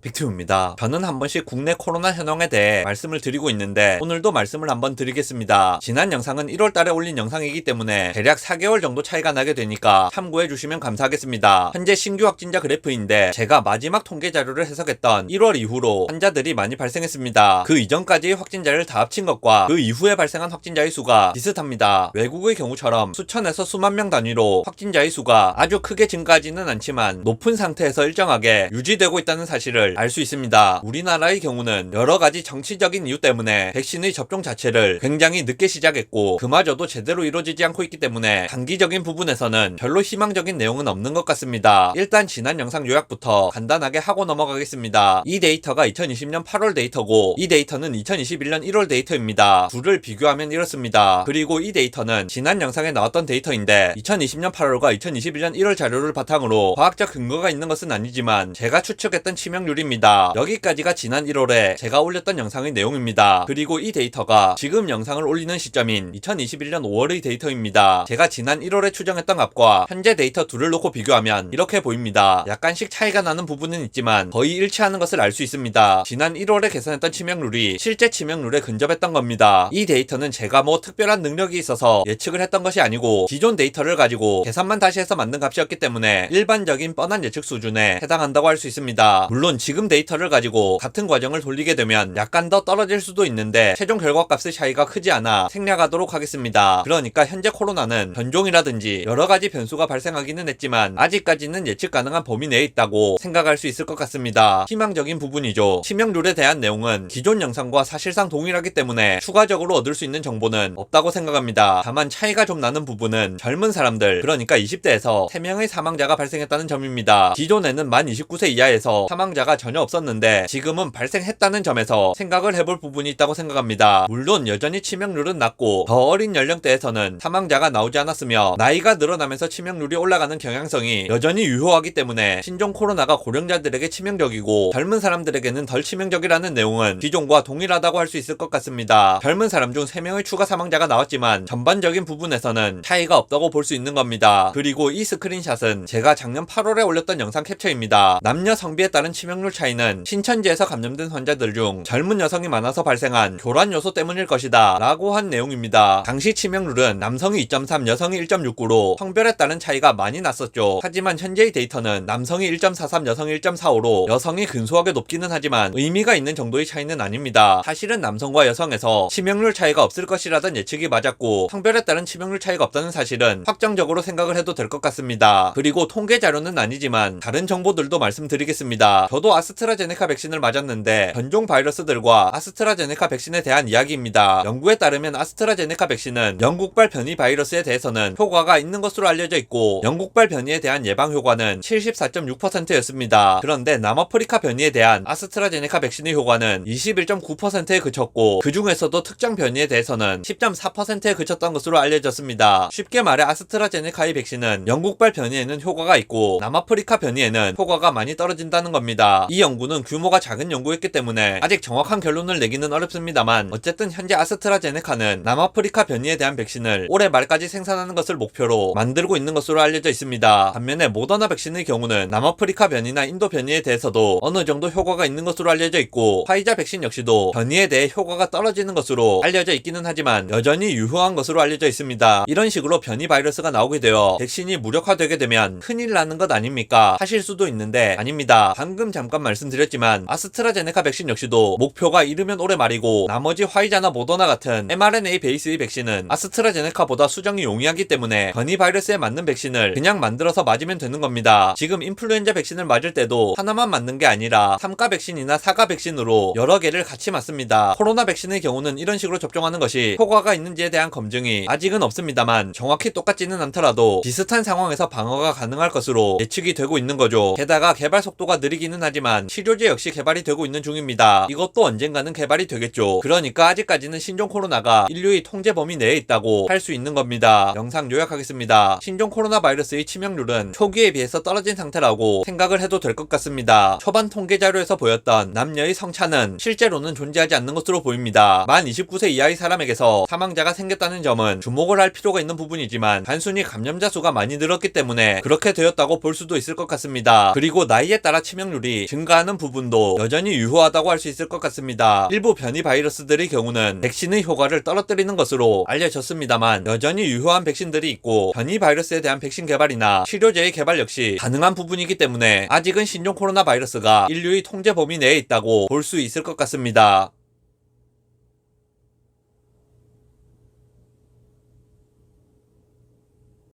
빅튜입니다. 저는 한 번씩 국내 코로나 현황에 대해 말씀을 드리고 있는데 오늘도 말씀을 한번 드리겠습니다. 지난 영상은 1월 달에 올린 영상이기 때문에 대략 4개월 정도 차이가 나게 되니까 참고해 주시면 감사하겠습니다. 현재 신규 확진자 그래프인데 제가 마지막 통계 자료를 해석했던 1월 이후로 환자들이 많이 발생했습니다. 그 이전까지의 확진자를 다 합친 것과 그 이후에 발생한 확진자의 수가 비슷합니다. 외국의 경우처럼 수천에서 수만 명 단위로 확진자의 수가 아주 크게 증가하지는 않지만 높은 상태에서 일정하게 유지되고 있다는 사실을 알 수 있습니다. 우리나라의 경우는 여러 가지 정치적인 이유 때문에 백신의 접종 자체를 굉장히 늦게 시작했고 그마저도 제대로 이루어지지 않고 있기 때문에 단기적인 부분에서는 별로 희망적인 내용은 없는 것 같습니다. 일단 지난 영상 요약부터 간단하게 하고 넘어가겠습니다. 이 데이터가 2020년 8월 데이터고 이 데이터는 2021년 1월 데이터입니다. 둘을 비교하면 이렇습니다. 그리고 이 데이터는 지난 영상에 나왔던 데이터인데 2020년 8월과 2021년 1월 자료를 바탕으로 과학적 근거가 있는 것은 아니지만 제가 추측했던 치명률 입니다. 여기까지가 지난 1월에 제가 올렸던 영상의 내용입니다. 그리고 이 데이터가 지금 영상을 올리는 시점인 2021년 5월의 데이터입니다. 제가 지난 1월에 추정했던 값과 현재 데이터 둘을 놓고 비교하면 이렇게 보입니다. 약간씩 차이가 나는 부분은 있지만 거의 일치하는 것을 알 수 있습니다. 지난 1월에 계산했던 치명률이 실제 치명률에 근접했던 겁니다. 이 데이터는 제가 뭐 특별한 능력이 있어서 예측을 했던 것이 아니고 기존 데이터를 가지고 계산만 다시 해서 만든 값이었기 때문에 일반적인 뻔한 예측 수준에 해당한다고 할 수 있습니다. 물론 지금 데이터를 가지고 같은 과정을 돌리게 되면 약간 더 떨어질 수도 있는데 최종 결과값의 차이가 크지 않아 생략하도록 하겠습니다. 그러니까 현재 코로나는 변종이라든지 여러 가지 변수가 발생하기는 했지만 아직까지는 예측 가능한 범위 내에 있다고 생각할 수 있을 것 같습니다. 희망적인 부분이죠. 치명률에 대한 내용은 기존 영상과 사실상 동일하기 때문에 추가적으로 얻을 수 있는 정보는 없다고 생각합니다. 다만 차이가 좀 나는 부분은 젊은 사람들 그러니까 20대에서 3명의 사망자가 발생했다는 점입니다. 기존에는 만 29세 이하에서 사망자가 전혀 없었는데 지금은 발생했다는 점에서 생각을 해볼 부분이 있다고 생각합니다. 물론 여전히 치명률은 낮고 더 어린 연령대에서는 사망자가 나오지 않았으며 나이가 늘어나면서 치명률이 올라가는 경향성이 여전히 유효하기 때문에 신종 코로나가 고령자들에게 치명적이고 젊은 사람들에게는 덜 치명적이라는 내용은 기존과 동일하다고 할 수 있을 것 같습니다. 젊은 사람 중 3명의 추가 사망자가 나왔지만 전반적인 부분에서는 차이가 없다고 볼 수 있는 겁니다. 그리고 이 스크린샷은 제가 작년 8월에 올렸던 영상 캡처입니다. 남녀 성비에 따른 치명률 차이는 신천지에서 감염된 환자들 중 젊은 여성이 많아서 발생한 교란 요소 때문일 것이다 라고 한 내용입니다. 당시 치명률은 남성이 2.3, 여성이 1.69로 성별에 따른 차이가 많이 났었죠. 하지만 현재의 데이터는 남성이 1.43, 여성이 1.45로 여성이 근소하게 높기는 하지만 의미가 있는 정도의 차이는 아닙니다. 사실은 남성과 여성에서 치명률 차이가 없을 것이라던 예측이 맞았고 성별에 따른 치명률 차이가 없다는 사실은 확정적으로 생각을 해도 될 것 같습니다. 그리고 통계 자료는 아니지만 다른 정보들도 말씀드리겠습니다. 저도 아스트라제네카 백신을 맞았는데 변종 바이러스들과 아스트라제네카 백신에 대한 이야기입니다. 연구에 따르면 아스트라제네카 백신은 영국발 변이 바이러스에 대해서는 효과가 있는 것으로 알려져 있고 영국발 변이에 대한 예방 효과는 74.6%였습니다. 그런데 남아프리카 변이에 대한 아스트라제네카 백신의 효과는 21.9%에 그쳤고 그 중에서도 특정 변이에 대해서는 10.4%에 그쳤던 것으로 알려졌습니다. 쉽게 말해 아스트라제네카의 백신은 영국발 변이에는 효과가 있고 남아프리카 변이에는 효과가 많이 떨어진다는 겁니다. 이 연구는 규모가 작은 연구였기 때문에 아직 정확한 결론을 내기는 어렵습니다만 어쨌든 현재 아스트라제네카는 남아프리카 변이에 대한 백신을 올해 말까지 생산하는 것을 목표로 만들고 있는 것으로 알려져 있습니다. 반면에 모더나 백신의 경우는 남아프리카 변이나 인도 변이에 대해서도 어느 정도 효과가 있는 것으로 알려져 있고 화이자 백신 역시도 변이에 대해 효과가 떨어지는 것으로 알려져 있기는 하지만 여전히 유효한 것으로 알려져 있습니다. 이런 식으로 변이 바이러스가 나오게 되어 백신이 무력화되게 되면 큰일 나는 것 아닙니까? 하실 수도 있는데 아닙니다. 방금 잠깐 말씀드렸지만 아스트라제네카 백신 역시도 목표가 이르면 올해 말이고 나머지 화이자나 모더나 같은 mRNA 베이스의 백신은 아스트라제네카보다 수정이 용이하기 때문에 변이 바이러스에 맞는 백신을 그냥 만들어서 맞으면 되는 겁니다. 지금 인플루엔자 백신을 맞을 때도 하나만 맞는 게 아니라 3가 백신이나 4가 백신으로 여러 개를 같이 맞습니다. 코로나 백신의 경우는 이런 식으로 접종하는 것이 효과가 있는지에 대한 검증이 아직은 없습니다만 정확히 똑같지는 않더라도 비슷한 상황에서 방어가 가능할 것으로 예측이 되고 있는 거죠. 게다가 개발 속도가 느리기는 하지만 치료제 역시 개발이 되고 있는 중입니다. 이것도 언젠가는 개발이 되겠죠. 그러니까 아직까지는 신종 코로나가 인류의 통제 범위 내에 있다고 할 수 있는 겁니다. 영상 요약하겠습니다. 신종 코로나 바이러스의 치명률은 초기에 비해서 떨어진 상태라고 생각을 해도 될 것 같습니다. 초반 통계 자료에서 보였던 남녀의 성차는 실제로는 존재하지 않는 것으로 보입니다. 만 29세 이하의 사람에게서 사망자가 생겼다는 점은 주목을 할 필요가 있는 부분이지만 단순히 감염자 수가 많이 늘었기 때문에 그렇게 되었다고 볼 수도 있을 것 같습니다. 그리고 나이에 따라 치명률이 증가하는 부분도 여전히 유효하다고 할 수 있을 것 같습니다. 일부 변이 바이러스들의 경우는 백신의 효과를 떨어뜨리는 것으로 알려졌습니다만 여전히 유효한 백신들이 있고 변이 바이러스에 대한 백신 개발이나 치료제의 개발 역시 가능한 부분이기 때문에 아직은 신종 코로나 바이러스가 인류의 통제 범위 내에 있다고 볼 수 있을 것 같습니다.